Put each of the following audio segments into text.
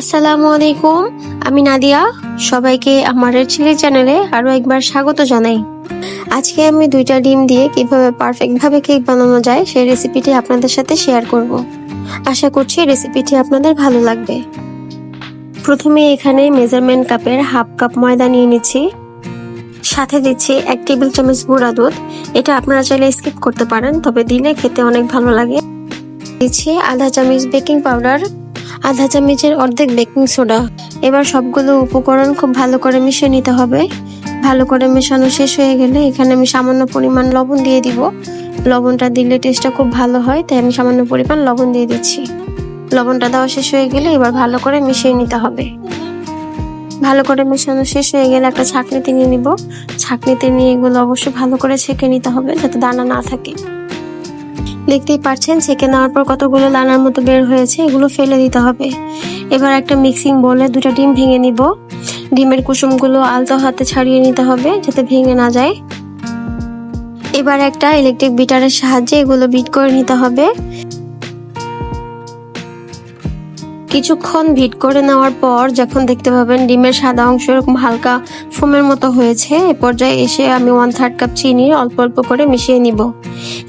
আসসালামু আলাইকুম, আমি নাদিয়া। সবাইকে আমার চিলি চ্যানেলে আরও একবার স্বাগত জানাই। আজকে আমি দুইটা ডিম দিয়ে কীভাবে পারফেক্ট ভাবে কেক বানানো যায় সেই রেসিপিটি আপনাদের সাথে শেয়ার করব। আশা করছি রেসিপিটি আপনাদের ভালো লাগবে। প্রথমে এখানে মেজারমেন্ট কাপের হাফ কাপ ময়দা নিয়ে নিচ্ছি। সাথে দিচ্ছি এক টেবিল চামচ গুঁড়া দুধ। এটা আপনারা চাইলে স্কিপ করতে পারেন, তবে দিলে খেতে অনেক ভালো লাগে। দিচ্ছি আধা চামচ বেকিং পাউডার। আধা চামচের অর্ধেক বেকিং সোডা। এবার সবগুলো উপকরণ খুব ভালো করে মিশিয়ে নিতে হবে। ভালো করে মেশানো শেষ হয়ে গেলে এখানে আমি সামান্য পরিমাণ লবণ দিয়ে দিব। লবণটা দিলে টেস্টটা খুব ভালো হয়, তাই আমি সামান্য পরিমাণ লবণ দিয়ে দিচ্ছি। লবণটা দেওয়া শেষ হয়ে গেলে এবার ভালো করে মিশিয়ে নিতে হবে। ভালো করে মেশানো শেষ হয়ে গেলে একটা ছাঁকনিতে নিয়ে নিব। ছাঁকনিতে নিয়ে এগুলো অবশ্যই ভালো করে ছেঁকে নিতে হবে যাতে দানা না থাকে। দেখতেই পাচ্ছেন ছেঁকে নেওয়ার পর কতগুলো দানার মতো বের হয়েছে, এগুলো ফেলে দিতে হবে। এবার একটা মিক্সিং বলে দুটা ডিম ভেঙে নিব। ডিমের কুসুমগুলো আলতো হাতে ছাড়িয়ে নিতে হবে যাতে ভেঙে না যায়। এবার একটা ইলেকট্রিক বিটারের সাহায্যে এগুলো বিট করে নিতে হবে। কিছুক্ষণ ভিট করে নেওয়ার পর যখন দেখতে পাবেন ডিমের সাদা অংশ এরকম হালকা ফোমের মতো হয়েছে, এ পর্যায়ে এসে আমি ওয়ান থার্ড কাপ চিনি অল্প অল্প করে মিশিয়ে নিব।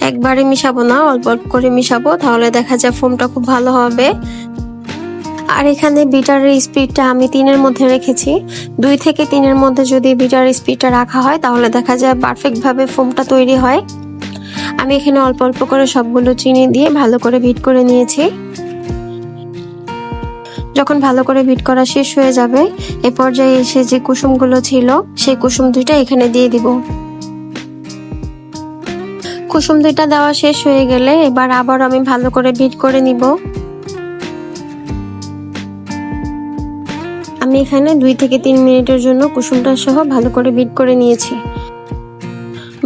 একবারে মিশাবো না, অল্প অল্প করে মিশাবো, তাহলে দেখা যায় ফোমটা খুব ভালো হবে। আর এখানে বিটারের স্পিডটা আমি তিনের মধ্যে রেখেছি। দুই থেকে তিনের মধ্যে যদি বিটারের স্পিডটা রাখা হয়, তাহলে দেখা যায় পারফেক্ট ভাবে ফোমটা তৈরি হয়। আমি এখানে অল্প অল্প করে সবগুলো চিনি দিয়ে ভালো করে ভিট করে নিয়েছি। যখন ভালো করে বিট করা শেষ হয়ে যাবে, এ পর্যায়ে এসে যে কুসুমগুলো ছিল, সেই কুসুম দুইটা এখানে দিয়ে দিব। কুসুম দুইটা দেওয়া শেষ হয়ে গেলে এবার আবার আমি ভালো করে বিট করে নিব। আমি এখানে দুই থেকে তিন মিনিটের জন্য কুসুমটা সহ ভালো করে বিট করে নিয়েছি।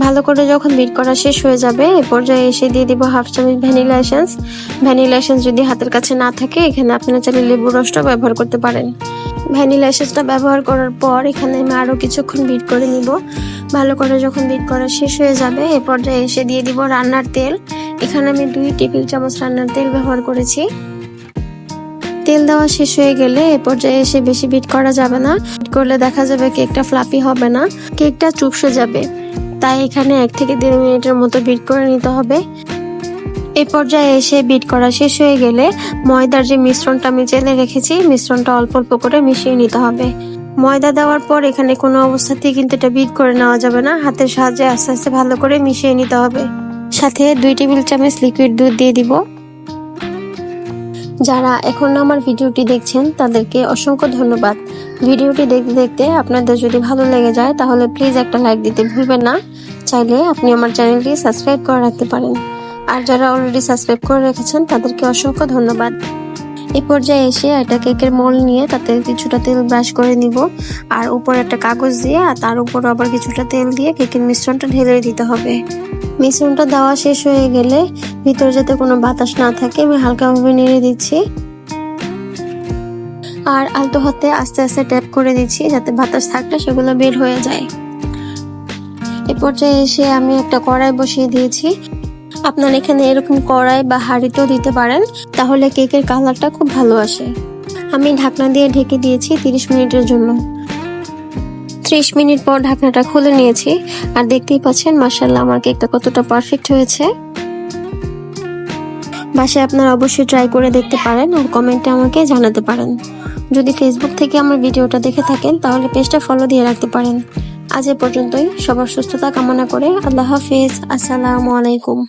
ভালো করে যখন বিট করা শেষ হয়ে যাবে, এ পর্যায়ে এসে দিয়ে দিব হাফ চামচ ভ্যানিলা এসেন্স ভ্যানিলা এসেন্স যদি হাতের কাছে না থাকে, এখানে আপনারা চাইলে লেবুর রসটা ব্যবহার করতে পারেন। ভ্যানিলা এসেন্সটা ব্যবহার করার পর এখানে আমি আরও কিছুক্ষণ বিট করে নিব। ভালো করে যখন বিট করা শেষ হয়ে যাবে, এ পর্যায়ে এসে দিয়ে দিব রান্নার তেল। এখানে আমি দুই টেবিল চামচ রান্নার তেল ব্যবহার করেছি। তেল দেওয়া শেষ হয়ে গেলে এ পর্যায়ে এসে বেশি বিট করা যাবে না। বিট করলে দেখা যাবে কেকটা ফ্লাপি হবে না। কেকটা চুপসে যাবে। তাই এখানে এক থেকে দেড় মিনিটের মতো বিট করে নিতে হবে। এই পর্যায়ে এসে বিট করা শেষ হয়ে গেলে ময়দার যে মিশ্রণটা আমি জেলে রেখেছি, মিশ্রণটা অল্প অল্প করে মিশিয়ে নিতে হবে। ময়দা দেওয়ার পর এখানে কোনো অবস্থাতেই কিন্তু এটা বিট করে নেওয়া যাবে না। হাতের সাহায্যে আস্তে আস্তে ভালো করে মিশিয়ে নিতে হবে। সাথে দুই টেবিল চামচ লিকুইড দুধ দিয়ে দিব। যারা এখন আমার ভিডিওটি দেখছেন, তাদেরকে অসংখ্য ধন্যবাদ। ভিডিওটি দেখতে দেখতে আপনাদের যদি ভালো লেগে যায়, তাহলে প্লিজ একটা লাইক দিতে ভুলবেন না। চাইলে আপনি আমার চ্যানেলটি সাবস্ক্রাইব করে রাখতে পারেন। আর যারা অলরেডি সাবস্ক্রাইব করে রেখেছেন, তাদেরকে অসংখ্য ধন্যবাদ। এ পর্যায়ে এসে একটা কেকের মোল নিয়ে তাতে কিছুটা তেল ব্রাশ করে নিব। আর উপরে একটা কাগজ দিয়ে, আর তার উপর আবার কিছুটা তেল দিয়ে কেকের মিশ্রণটা ঢেলে দিতে হবে। মিশ্রণটা দেওয়া শেষ হয়ে গেলে ভিতরে যাতে কোনো বাতাস না থাকে, আমি হালকাভাবে নেড়ে দিচ্ছি। আর আলতো হাতে আস্তে আস্তে ট্যাপ করে দিচ্ছি, যাতে বাতাস থাকলে সেগুলো বের হয়ে যায়। এ পর্যায়ে এসে আমি একটা কড়াই বসিয়ে দিয়েছি। আপনার এখানে এরকম কড়াই বা হাঁড়িতেও দিতে পারেন, তাহলে কেকের কালারটা খুব ভালো আসে। আমি ঢাকনা দিয়ে ঢেকে দিয়েছি তিরিশ মিনিটের জন্য। ত্রিশ মিনিট পর ঢাকনাটা খুলে নিয়েছি। আর দেখতেই পাচ্ছেন মার্শাল্লাহ আমার কেকটা কতটা পারফেক্ট হয়েছে। বাসায় আপনারা অবশ্যই ট্রাই করে দেখতে পারেন আর কমেন্টে আমাকে জানাতে পারেন। যদি ফেসবুক থেকে আমার ভিডিওটা দেখে থাকেন, তাহলে পেজটা ফলো দিয়ে রাখতে পারেন। আজ এ পর্যন্তই। সবার সুস্থতা কামনা করে আল্লাহ হাফিজ। আসসালামু আলাইকুম।